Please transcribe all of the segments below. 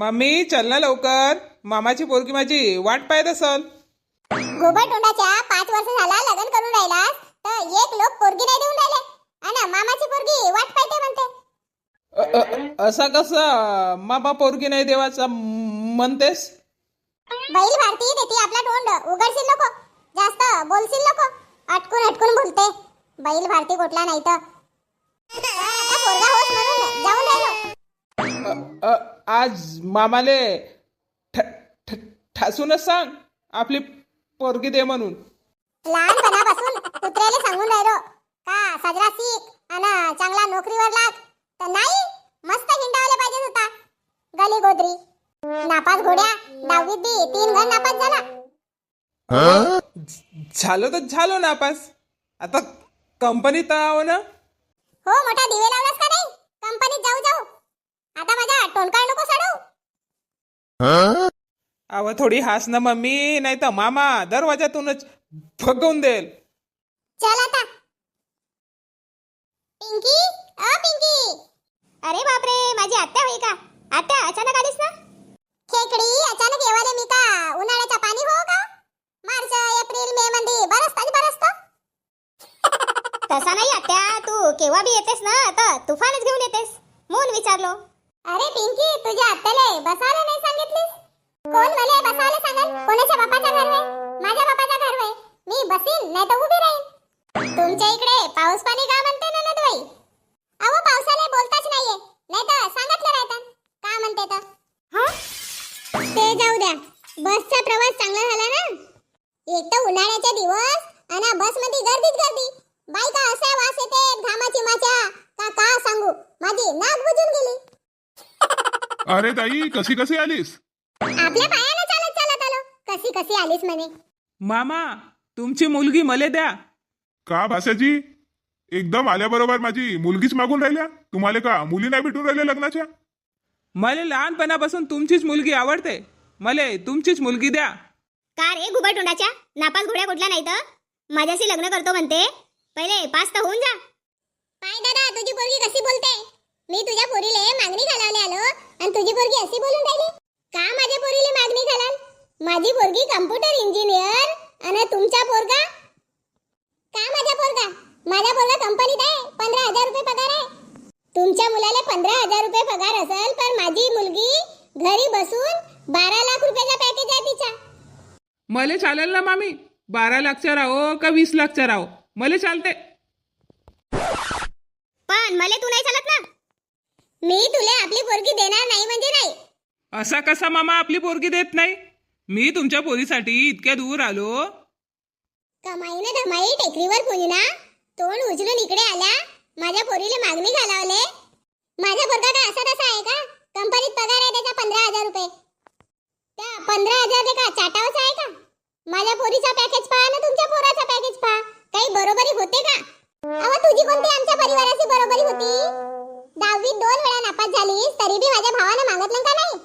Mummy चल ना लवकर. मामाची पोरगी माझी. वाट पाहत असल. गोबर तोंडाच्या पाच वर्ष झाला लग्न करून राहिला तर एक लोक पोरगी नाही देऊन राहिले. आणि मामाची पोरगी वाट पाहते म्हणते. अ- अ- असा कसा? मामा पोरगी नाही देवाचा म- म्हणतेस? बैल भारती देते आपला तोंड. उघडशील नको. जास्त बोलशील नको. अटकून अटकून बोलते. बैल भारती कुठला नाही तर. आता पोरगा होस म्हणून जाऊन राहिलो. अ- अ- आज मामाले ठासूनच सांग आपली पोरगी दे म्हणून. लहानपणापासून कुत्र्याला सांगून राहिलो का साजरा शिक आणि चांगला नोकरीवर लाग. तर नाही मस्त हिंडावले पाहिजे होता. गली गोदरी. नापास घोड्या दहावीत बी तीन घर नापास झाला. झालं तर झालं नापास. आता कंपनीत आहो ना? हो मोठा दिवे लावलास का नाही? कंपनीत जाऊ जाऊ. आता माझ्या टोनकाळ नको साडू. अव थोडी हास ना मम्मी नाही तर मामा दरवाजातूनच फगवून देईल. चल आता. पिंकी? अ पिंकी? अरे बापरे माझी आत्या होई का? आत्या अचानक आलीस ना? खेकडी अचानक येवाले मी का? उन्हाळ्याचा पाणी हो का? मार्च एप्रिल मे मध्ये बरसताच बरसत? तसा नाही आत्या तू केव्हा बी येतेस ना तर तुफानच घेऊन येतेस. म्हणून विचारलो. अरे पिंकी तुझ्या आत्याले बसायला नाही सांगितलीस? कोण मले बसायला सांगल? कोणाच्या बापाचा घर आहे? माझ्या बापाचा घर आहे. मी बसीन नाही तर उभी राहीन. तुमच्या इकडे पाऊस पाणी का म्हणते ना नदवाई अहो पावसाला बोलताच नाहीये. नाही तर सांगितलं राहतात का म्हणते तर? हा? ते जाऊ द्या. बसचा प्रवास चांगला झाला ना? एक तर उन्हाळ्याचे दिवस आणि बसमध्ये गर्दीच गर्दी बायका असा वास येते घामाची माच्या का का सांगू माझी नाक बुजून गेली अरे ताई कशी कशी आलीस? आपल्या पायानं चालत चालत आलो. कशी कशी आलीस म्हणे? मामा तुमची मुलगी मले द्या. का भाषाजी एकदम आल्याबरोबर माझी मुलगीच मागून राहिल्या. तुम्हाला का मुली नाही भेटून राहिल्या लग्नाच्या? मला लहानपणापासून तुमचीच मुलगी आवडते. मले तुमचीच मुलगी द्या. का रे घुबड तोंडाच्या? नापास घोड्या कुठला नाही तर माझ्याशी लग्न करतो म्हणते. पहिले पास तर होऊन जा. पाय दादा तुझी पोरगी कशी बोलते? मी तुझ्या पोरीले मागणी घालावले आलो आणि तुझी पोरगी अशी बोलून राहिली का माझ्या पोरीले मागणी घालाल माझी पोरगी कम्प्युटर इंजिनियर आणि तुमचा पोरगा का माझा पोरगा माझा पोरगा कंपनीत आहे पंधरा हजार रुपये पगार आहे. तुमच्या मुलाला पंधरा हजार रुपये पगार असेल पण माझी मुलगी घरी बसून बारा लाख रुपयाचा पॅकेज आहे तिचा. मले चालेल ना मामी. बारा लाखच्या राहो का वीस लाखच्या राहो? मले चालते पण मला तू नाही चालत ना. मी तुला आपली पोरगी देणार नाही म्हणजे नाही. असा कसा मामा आपली पोरगी देत नाही? मी तुमच्या पोरीसाठी इतक्या दूर आलो. कमाईने धमाई टेकडीवर पुंजना तोंड उचलून इकडे आला माझ्या पोरीला मागणी घालावले. माझा पोरगा का असा तसा आहे का? कंपनीत पगार आहे त्याचा पंधरा हजार रुपये. त्या पंधरा हजार ते का चाटावचा आहे का? माझ्या पोरीचा पॅकेज पहा ना तुमच्या पोराचा पॅकेज पहा. काही बरोबरी होते का? अहो तुझी कोणती? आमच्या परिवाराची बरोबरी होती. दहावीत दोन वेळा नापास झालीस तरी बी माझ्या भावानं मागितलं का नाही?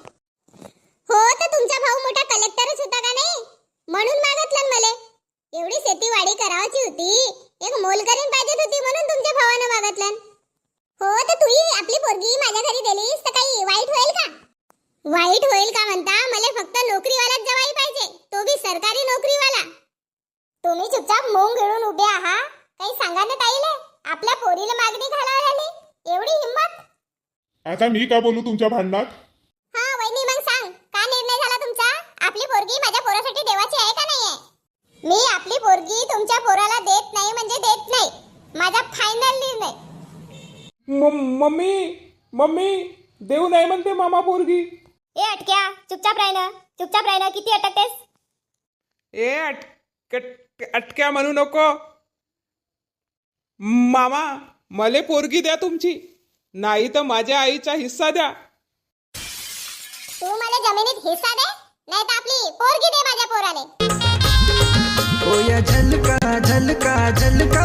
हो तर तुमचा भाऊ मोठा कलेक्टरच होता का नाही? म्हणून मागितलं मले. एवढी शेतीवाडी करावची होती? एक मोलकरीण पाहिजे होती म्हणून तुमच्या भावानं मागितलं हो तर तूही आपली पोरगी माझ्या घरी दिलीस तर काही वाईट होईल का? वाईट होईल का म्हणता? मला फक्त नोकरीवालाच जवाई पाहिजे. तो बी सरकारी नोकरीवाला. तुम्ही चुपचाप मोंग घेऊन उभे आहा. काही सांगा ना ताईले आपल्या पोरीला मागणी घालावं लागली. एवढी हिंमत? आता मी का बोलू तुमच्या भांडणात हा वहिनी मग सांग का निर्णय झाला तुमचा आपली पोरगी माझ्या पोरासाठी देवाची आहे का नाहीये मी आपली पोरगी तुमच्या पोराला देत नाही म्हणजे देत नाही माझा फायनल निर्णय म- मम्मी मम्मी देऊ नाही म्हणते मामा पोरगी. ए अटक्या चुपचाप राहिना चुपचाप राहिना किती अटकतेस? ए अटक अटक्या म्हणू नको. मामा मले पोरगी द्या तुमची. नाही तर माझ्या आईचा हिस्सा द्या. तू मला जमिनीत हिस्सा दे नाही तर आपली पोरगी दे माझ्या पोराले. ओ या झलका झलका झलका